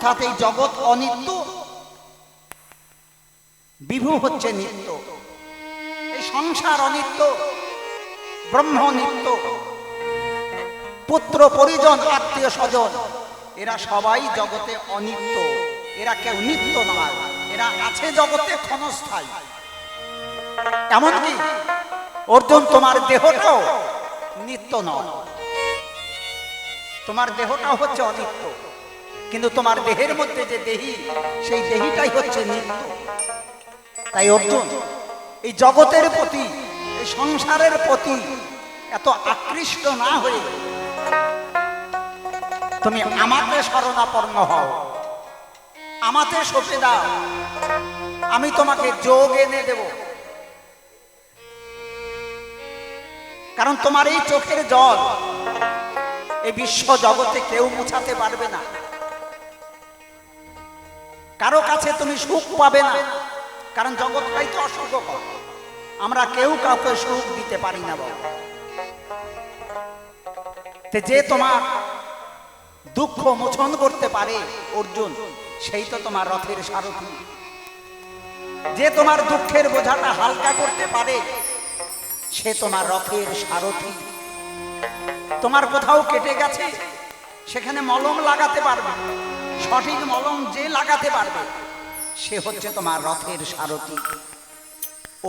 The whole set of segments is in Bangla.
অর্থাৎ এই জগৎ অনিত্য, বিভু হচ্ছে নিত্য। এই সংসার অনিত্য, ব্রহ্ম নিত্য পুত্র, পরিজন, আত্মীয় স্বজন, এরা সবাই জগতে অনিত্য। এরা কেউ নিত্য নয়, এরা আছে জগতে ক্ষণস্থায়ী। এমনকি অর্জুন, তোমার দেহটাও নিত্য নয়। তোমার দেহটাও হচ্ছে অনিত্য। কিন্তু তোমার দেহের মধ্যে যে দেহি, সেই দেহিটাই হচ্ছে নিত্য। তাই অর্জুন, এই জগতের প্রতি, এই সংসারের প্রতি এত আকৃষ্ট না হয়ে তুমি আমাতে শরণাপন্ন হও। আমাতে সপে দাও। আমি তোমাকে যোগ এনে দেব। কারণ তোমার এই চোখের জল এই বিশ্ব জগতে কেউ মুছাতে পারবে না। কারও কাছে তুমি সুখ পাবে না। কারণ জগৎটাই তো অসুখকর। আমরা কেউ কাউকে সুখ দিতে পারি না বাবা। যে তোমার দুঃখ মোচন করতে পারে, অর্জুন, সেই তো তোমার রথের সারথি। যে তোমার দুঃখের বোঝাটা হালকা করতে পারে, সে তোমার রথের সারথি। তোমার কোথাও কেটে গেছে, সেখানে মলম লাগাতে পারবে সঠিক মলম যে লাগাতে পারবে, সে হচ্ছে তোমার রথের সারথি।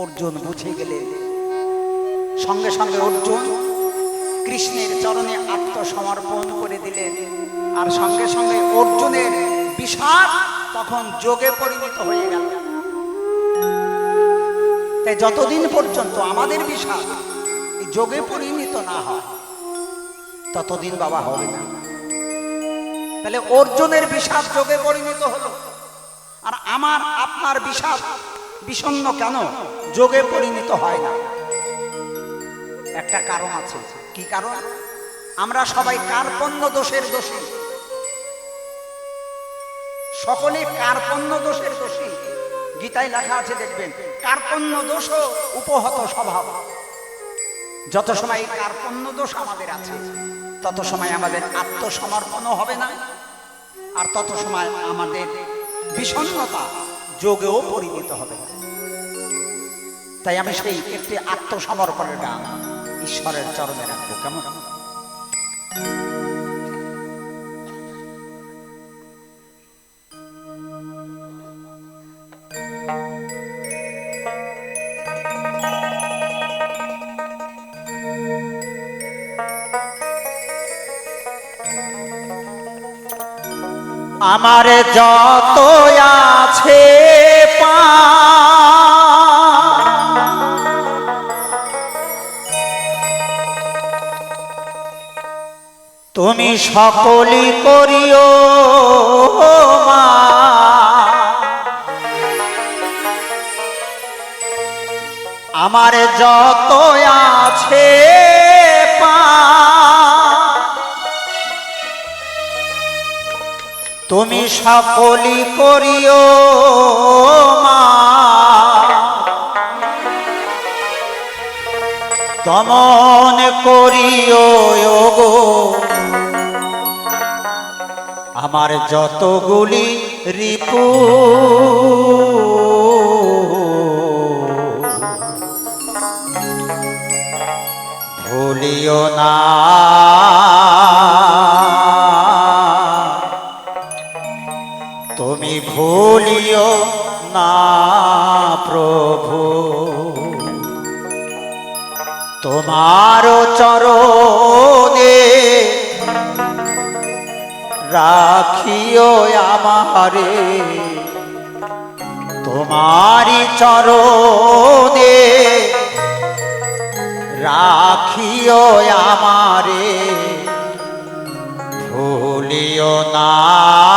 অর্জুন বুঝে গেলে। সঙ্গে সঙ্গে অর্জুন কৃষ্ণের চরণে আত্মসমর্পণ করে দিলেন। আর সঙ্গে সঙ্গে অর্জুনের বিষাদ তখন যোগে পরিণত হয়ে গেল। তাই যতদিন পর্যন্ত আমাদের বিষাদ যোগে পরিণত না হয়, ততদিন বাবা হবে না। তাহলে অর্জুনের বিষাদ যোগে পরিণত হলো। আর আমার, আপনার বিষাদ বিষণ্ণ কেন? যোগে পরিণত হয় না। একটা কারণ আছে। কি কারণ? আমরা সবাই কার্পণ্য দোষের দোষী। সকলে কার্পণ্য দোষের দোষী। গীতায় লেখা আছে, দেখবেন, কার্পণ্য দোষ উপহত স্বভাব। যত সময় এই কার্পণ্য দোষ আমাদের আছে, তত সময় আমাদের আত্মসমর্পণও হবে না, আর তত সময় আমাদের বিষণ্ণতা যোগেও পরিণত হবে। না তাই আমি সেই একটি আত্মসমর্পণের গান ঈশ্বরের চরণে রাখব। কেমন? আমার যত আছে পা। তুমি সকলি করিও মা। আমার যত আছে তুমি সকলি করিও মা। তমন করিও গো। আমার যতগুলি রিপু ভুলিও না। ভুলিও না প্রভু। তোমার চরণে রাখিও আমারে। তোমারি চরণে রাখিও আমারে। ভুলিও না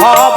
ভাব